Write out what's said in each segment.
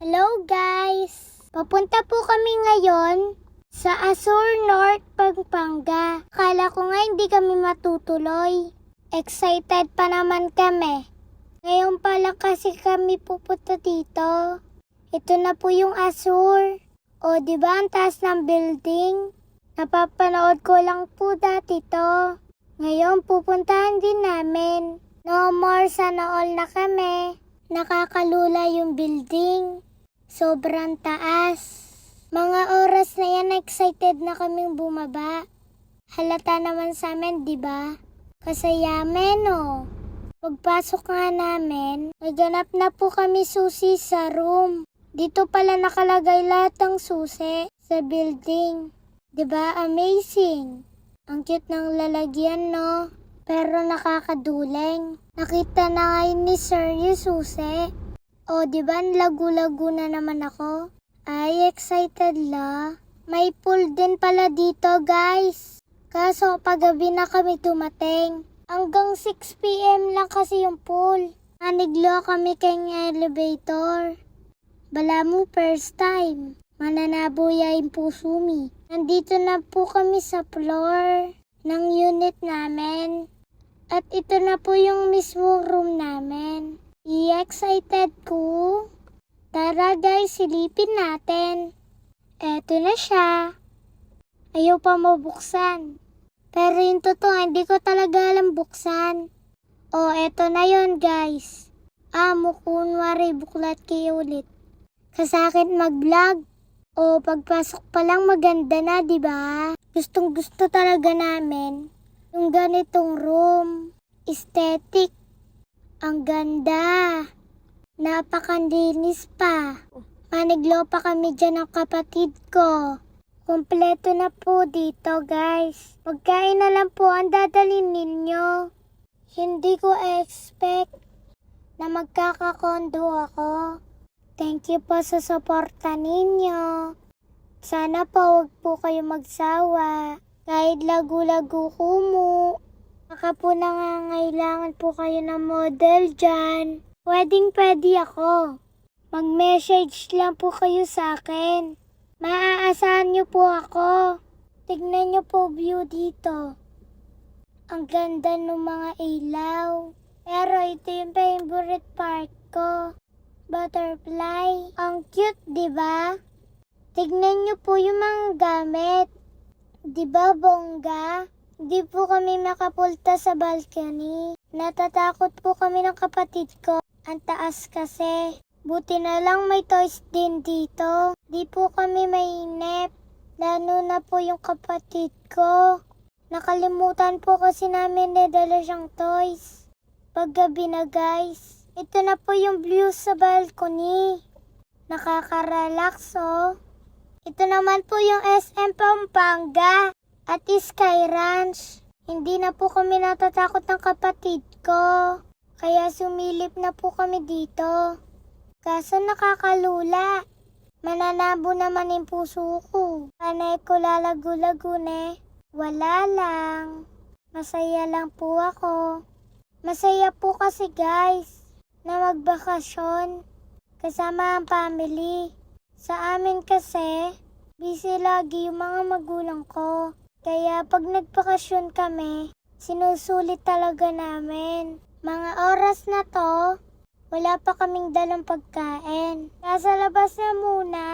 Hello guys! Papunta po kami ngayon sa Azur North, Pampanga. Akala ko nga hindi kami matutuloy. Excited pa naman kami. Ngayon pala kasi kami pupunta dito. Ito na po yung Azur. O, ba ang taas ng building? Napapanood ko lang po dati to. Ngayon pupuntahan din namin. No more sana all na kami. Nakakalula yung building. Sobrang taas. Mga oras na yan, excited na kaming bumaba. Halata naman sa amin, di ba? Kasayamen, oh. Pagpasok nga namin, naganap na po kami susi sa room. Dito pala nakalagay lahat ng susi sa building. 'Di ba Amazing. Ang cute ng lalagyan, no? Pero nakakaduleng. Nakita na ngayon ni Sir yung susi. O, di ba lagu-lago na naman ako? Ay, excited la. May pool din pala dito, guys. Kaso, paggabi na kami dumating. Hanggang 6pm lang kasi yung pool. Naniglo kami kay elevator. Bala mo first time. Mananabuya yung puso mi. Nandito na po kami sa floor ng unit namin. At ito na po yung mismo room namin. I-excited ko. Tara guys, silipin natin. Eto na siya. Ayaw pa mabuksan. Pero yung totoo, hindi ko talaga alam buksan. O, eto na yon guys. Amo, kunwari, buklat kayo ulit. Kasakit mag-vlog. O, pagpasok pa lang maganda na, di ba? Gustong gusto talaga namin. Yung ganitong room. Aesthetic. Ang ganda. Napakandinis pa. Maniglo pa kami dyan ng kapatid ko. Kompleto na po dito, guys. Pagkain na lang po ang dadalhin ninyo. Hindi ko expect na magkakakondo ako. Thank you po sa suporta ninyo. Sana po wag po kayo magsawa. Kahit lagu-lagu kumo. Baka po nangangailangan po kayo ng model dyan. Pwedeng pwede ako. Mag-message lang po kayo sa akin. Maaasahan niyo po ako. Tignan niyo po view dito. Ang ganda ng mga ilaw. Pero ito yung favorite part ko. Butterfly. Ang cute, di ba? Tignan niyo po yung mga gamit. Di ba, bongga? Di po kami makapulta sa balcony. Natatakot po kami ng kapatid ko. Ang taas kasi. Buti na lang may toys din dito. Di po kami mainip. Lalo na po yung kapatid ko. Nakalimutan po kasi namin na dala siyang toys. Paggabi na guys. Ito na po yung view sa balcony. Nakaka-relax oh. Ito naman po yung SM Pampanga at Sky Ranch. Hindi na po kami natatakot ng kapatid ko. Kaya sumilip na po kami dito. Kaso nakakalula. Mananabo naman yung puso ko. Panay ko lalago-lago. Wala lang. Masaya lang po ako. Masaya po kasi guys na magbakasyon kasama ang family. Sa amin kasi, busy lagi yung mga magulang ko. Kaya pag nagbakasyon kami, sinusulit talaga namin. Mga oras na to, wala pa kaming dalang pagkain. Nasa labas na muna,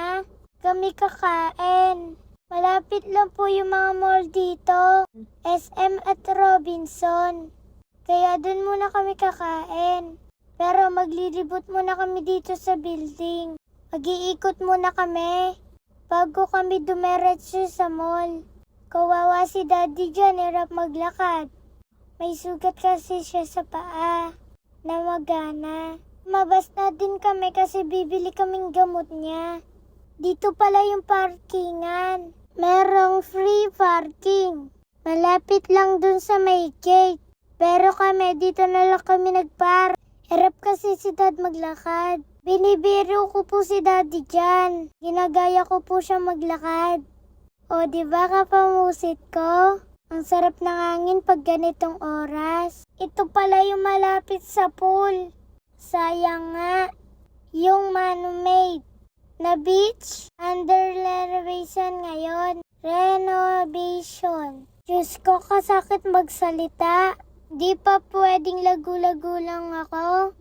kami kakain. Malapit lang po yung mga mall dito, SM at Robinson. Kaya dun muna kami kakain. Pero maglilibot muna kami dito sa building. Mag-iikot muna kami bago kami dumiretso sa mall. Kawawa si daddy dyan, hirap maglakad. May sugat kasi siya sa paa na magana. Mabas na din kami kasi bibili kaming gamot niya. Dito pala yung parkingan. Merong free parking. Malapit lang dun sa may gate. Pero kami, dito na lang kami nagpar. Hirap kasi si dad maglakad. Binibiro ko po si daddy dyan. Ginagaya ko po siya maglakad. O, di ba kapamusit ko? Ang sarap ng hangin pag ganitong oras. Ito pala yung malapit sa pool. Sayang nga. Yung man-made. na beach under renovation ngayon. Renovation. Diyos ko, kasakit magsalita. Di pa pwedeng lagu-lagu lang ako.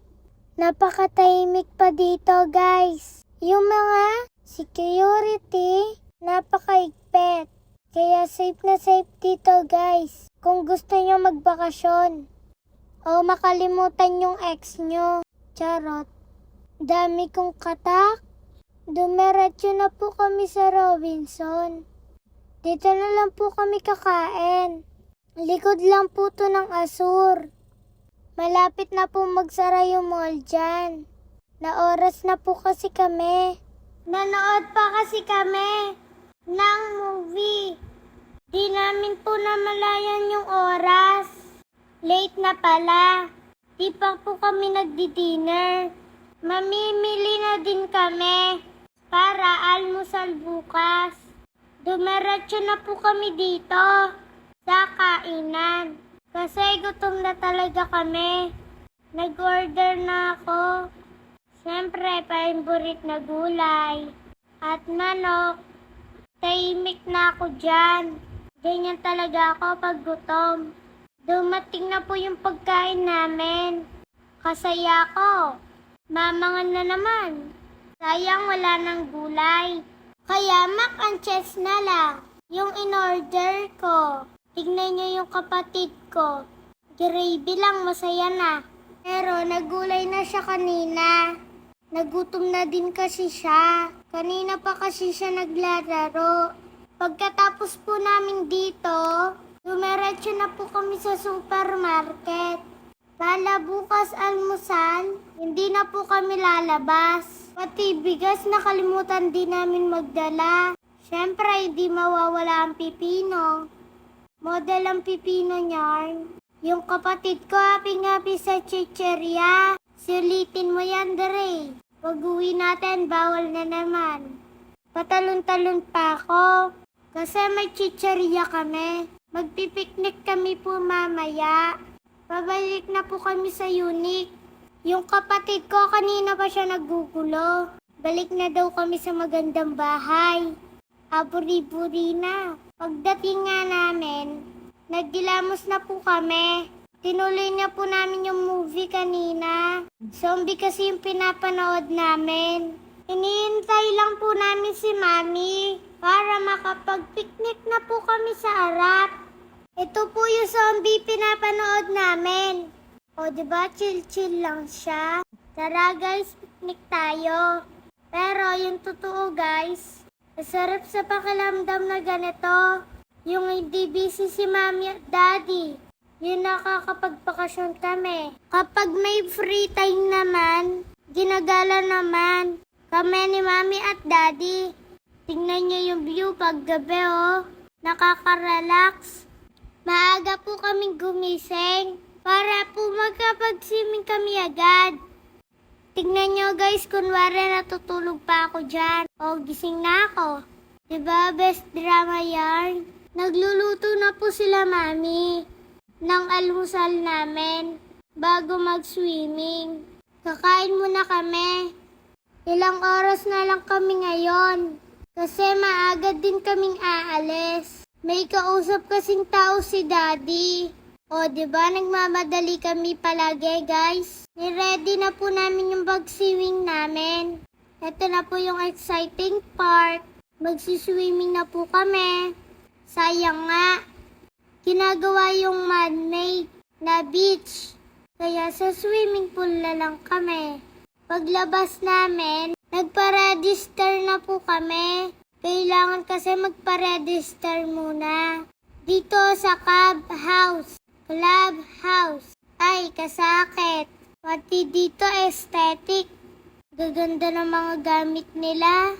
Napakatahimik pa dito, guys. Yung mga security, napakaigpit. Kaya safe na safe dito, guys. Kung gusto nyo magbakasyon. O makalimutan yung ex nyo. Charot. Dami kong katak. Dumiretso na po kami sa Robinson. Dito na lang po kami kakain. Likod lang po to ng Asur. Malapit na po magsara yung mall dyan. Na oras na po kasi kami. Nanood pa kasi kami ng movie. Di namin po namalayan yung oras. Late na pala. Di pa po kami nagdi-dinner. Mamimili na din kami para almusal bukas. Dumiretso na po kami dito sa kainan. Kasi gutom na talaga kami. Nag-order na ako. Siyempre, paimburit na gulay. At manok. Tahimik na ako dyan. Ganyan talaga ako pag gutom. Dumating na po yung pagkain namin. Kasaya ko. Mamangan na naman. Sayang wala ng gulay. Kaya mac and cheese na lang. Yung in-order ko. Tignan niyo yung kapatid ko. Gravy lang, masaya na. Pero nagulay na siya kanina. Nagutom na din kasi siya. Kanina pa kasi siya naglalaro. Pagkatapos po namin dito, dumiretso na po kami sa supermarket. Lala bukas almusal, hindi na po kami lalabas. Pati bigas nakalimutan din namin magdala. Siyempre, hindi mawawala ang pipino. Model ang pipino yarn. Yung kapatid ko, happy-happy sa chicheria. Sulitin mo yan, Dre. Pag uwi natin, bawal na naman. Patalon-talon pa ako. Kasi may chicheria kami. Magpipiknik kami po mamaya. Pabalik na po kami sa unique. Yung kapatid ko, kanina pa siya nagugulo. Balik na daw kami sa magandang bahay. Aburi-buri na. Pagdating nga namin, nagdilamos na po kami. Tinuloy na po namin yung movie kanina. Zombie kasi yung pinapanood namin. Iniintay lang po namin si Mami para makapag-picnic na po kami sa harap. Ito po yung zombie pinapanood namin. O, ba chill-chill lang siya? Tara guys, picnic tayo. Pero yung totoo guys, masarap sa pakiramdam na ganito. Yung hindi busy si mami at daddy. Yung nakakapagpakasyon kami. Kapag may free time naman, ginagala naman. Kami ni mami at daddy. Tingnan niyo yung view pag gabi oh. Nakaka-relax. Maaga po kaming gumising para po magkapag-swimming kami agad. Tignan nyo guys, kunwari natutulog pa ako dyan. O, gising na ako. Diba, best drama yarn? Nagluluto na po sila mami ng almusal namin bago mag-swimming. Kakain muna kami. Ilang oras na lang kami ngayon. Kasi maaga din kaming aalis. May kausap kasing tao si Daddy. O, di ba nagmamadali kami palagi, guys? Ni-ready na po namin yung bag-swimming namin. Ito na po yung exciting part. Magsiswimming na po kami. Sayang nga, ginagawa yung man-made na beach. Kaya sa swimming pool na lang kami. Paglabas namin, nagpa-register na po kami. Kailangan kasi magpa-register muna. Dito sa Club House. Club House. Ay, kasakit. Pati dito aesthetic. Gaganda ng mga gamit nila.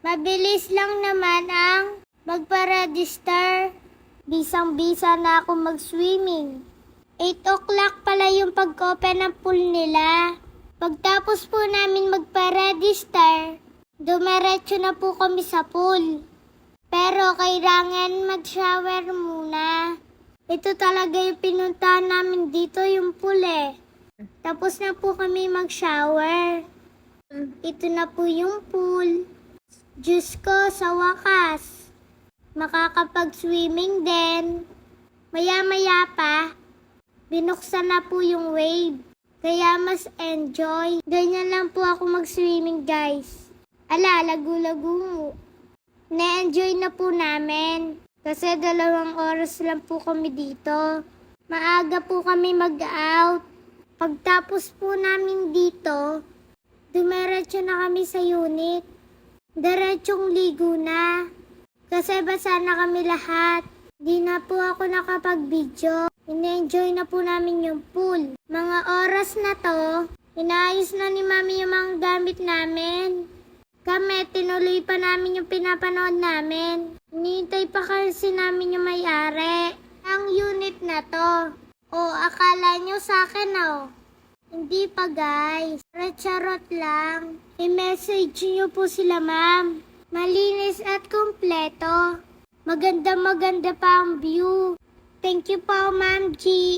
Mabilis lang naman ang magpa-register. Bisang-bisa na ako mag-swimming. 8 o'clock pala yung pag-open ng pool nila. Pagtapos po namin magpa-register, dumiretso na po kami sa pool. Pero kailangan mag-shower muna. Ito talaga yung pinuntahan namin dito, yung pool eh. Tapos na po kami mag-shower. Ito na po yung pool. Diyos ko, sa wakas. Makakapag-swimming din. Maya-maya pa, binuksan na po yung wave. Kaya mas enjoy. Ganyan lang po ako mag-swimming guys. Ala, lagu-lagu. Na-enjoy na po namin. Kasi dalawang oras lang po kami dito. Maaga po kami mag-out. Pagtapos po namin dito, dumiretso na kami sa unit. Diretsong ligo na. Kasi basa na kami lahat. Di na po ako nakapag-video. In-enjoy na po namin yung pool. Mga oras na to, inaayos na ni Mami yung mga gamit namin. Kami, tinuloy pa namin yung pinapanood namin. Hinihintay pa kasi namin yung may-ari. Ang unit na to. O, akala nyo sa akin oh. Hindi pa guys. Charot lang. I-message nyo po sila ma'am. Malinis at kumpleto. Maganda maganda pa ang view. Thank you po ma'am G.